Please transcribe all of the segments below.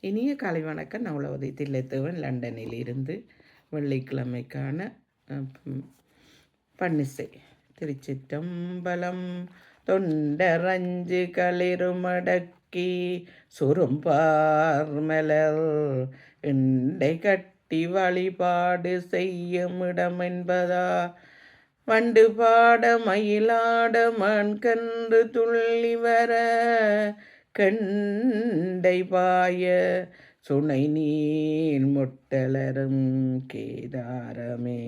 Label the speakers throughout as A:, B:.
A: இனிய காலை வணக்கம். நவலவதி தில்லைத்தேவன் லண்டனில் இருந்து வெள்ளிக்கிழமைக்கான பன்னிசை. திருச்சிற்றம்பலம் தொண்டரஞ்சு களிருமடக்கி சுரும்பார் மலர். இண்டை கட்டி வழிபாடு செய்யும் இடம் என்பதா வண்டு பாட மயிலாட மண்கன்று துள்ளி வர. கண்டை பாய சுனை நீர் முட்டலரும் கேதாரமே.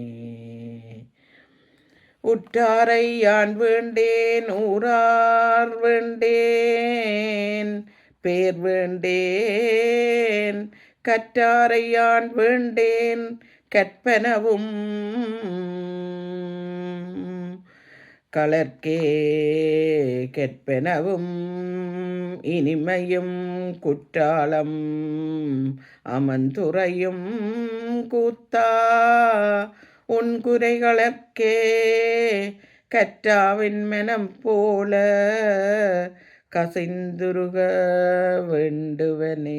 A: உற்றாரை யான் வேண்டேன் ஊரார் வேண்டேன் பேர் வேண்டேன் கற்றாரை யான் வேண்டேன் கற்பனவும் களர்க்கே கற்பனவும் இனிமையும் குற்றாலம் அமந்துரையும் கூத்தா. உன் குறைகளற்கே கற்றாவின் மனம் போல கசைந்துருக வேண்டுவனே.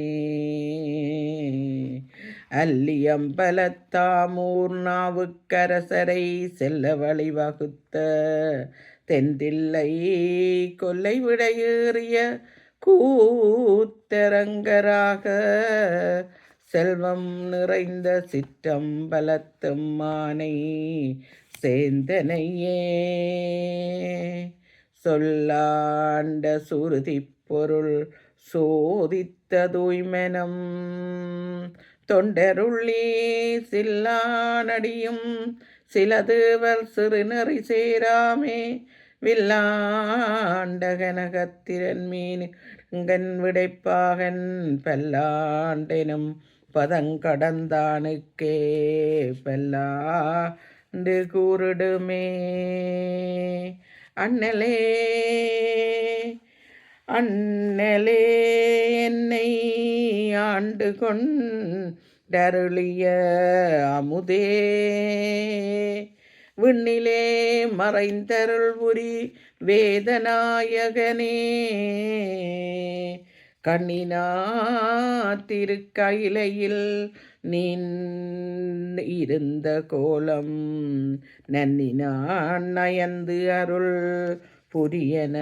A: அல்லியம்பலத்தாமூர் நாவுக்கரசரை செல்ல வழிவகுத்த தென்தில்லை கொல்லை விடையேறிய கூத்தரங்கராக செல்வம் நிறைந்த சிற்றம்பலத்தும் மானை சேந்தனையே. சொல்லாண்ட சுருதி பொருள் சோதித்த தூய்மனம் தொண்டருள்ளி சில்லானடியும் சிலதுவர் சிறுநறி சேராமே. வில்லாண்டகனகத்திரன் கனகத்திரன் விடைப்பாகன் பல்லாண்டெனும் பதங்கடந்தானுக்கே. பல்லாண்டு கூறுடுமே. அண்ணலே. அண்ணலே என்னை ஆண்டு கொண்டருளிய அமுதே. விண்ணிலே மறைந்தருள் புரி வேதநாயகனே. கண்ணினா திருக்கையிலையில் நீ இருந்த கோலம் நன்னினான் நயந்து அருள் புரியன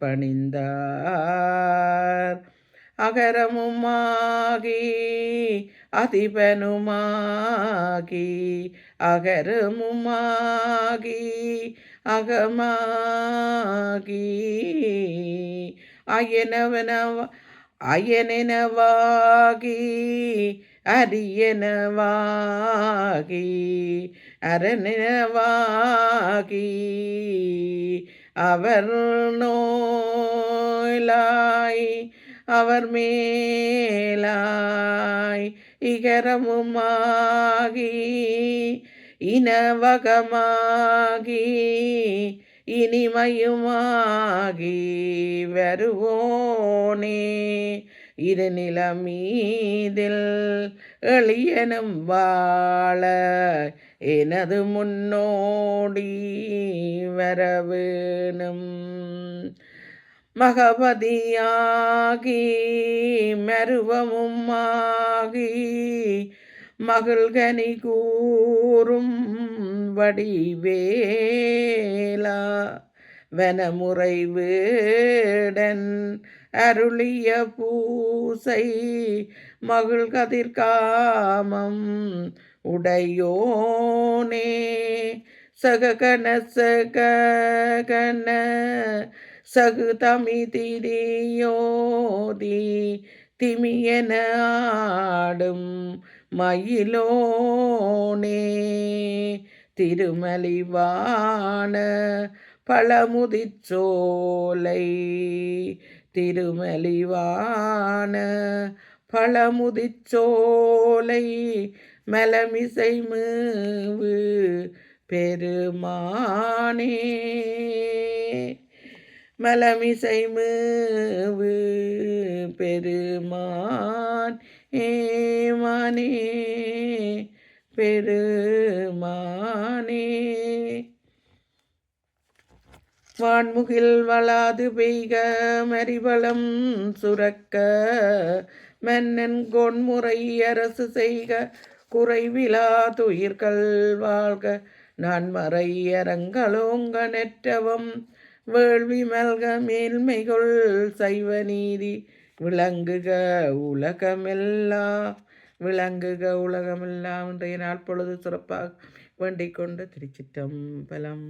A: பணிந்தார். அகரமுமாகி அதிபனுமாகி அகரமுமாகி அகமாகி. அயனவனவ அயனெனவாகி அரியனவாகி அரணவாகி அவர் நோய்லாய் அவர் மேலாய் இகரமுமாகி இனவகமாகி இனிமையுமாகி வருவோனே. இது நிலமீதில் எளியனும் வாழ எனது முன்னோடி வரவேணும். மகபதியாகி மருவமும் ஆகி மகள்கனி கூறும் வடிவே வனமுறை வேடன் அருளிய பூசை மகள் கதிர்காமம் உடையோனே. சககன சககன சகுதமிதிரியோதி திமியன ஆடும் மயிலோனே. திருமலிவான பழமுதிச்சோலை திருமலிவான பழமுதிச்சோலை மலமிசை மூவு பெருமானே. மலமிசை மூவு பெருமான் ஏமானே பெருமானே. வான்முகில் வளாது பெய்க மறிவளம் சுரக்க. மன்னன் கொன்முறை அரசு செய்க குறைவிலா துயிர்கள் வாழ்க. நான் மறை அரங்கலோங்க நெற்றவம் வேள்வி மல்க மேல்மைகள் சைவ நீதி. விளங்குக உலகமெல்லாம் விளங்குக உலகமெல்லாம் இன்றைய நாள் பொழுது சிறப்பாக வேண்டிக் கொண்டு திருச்சிட்டம்பலம்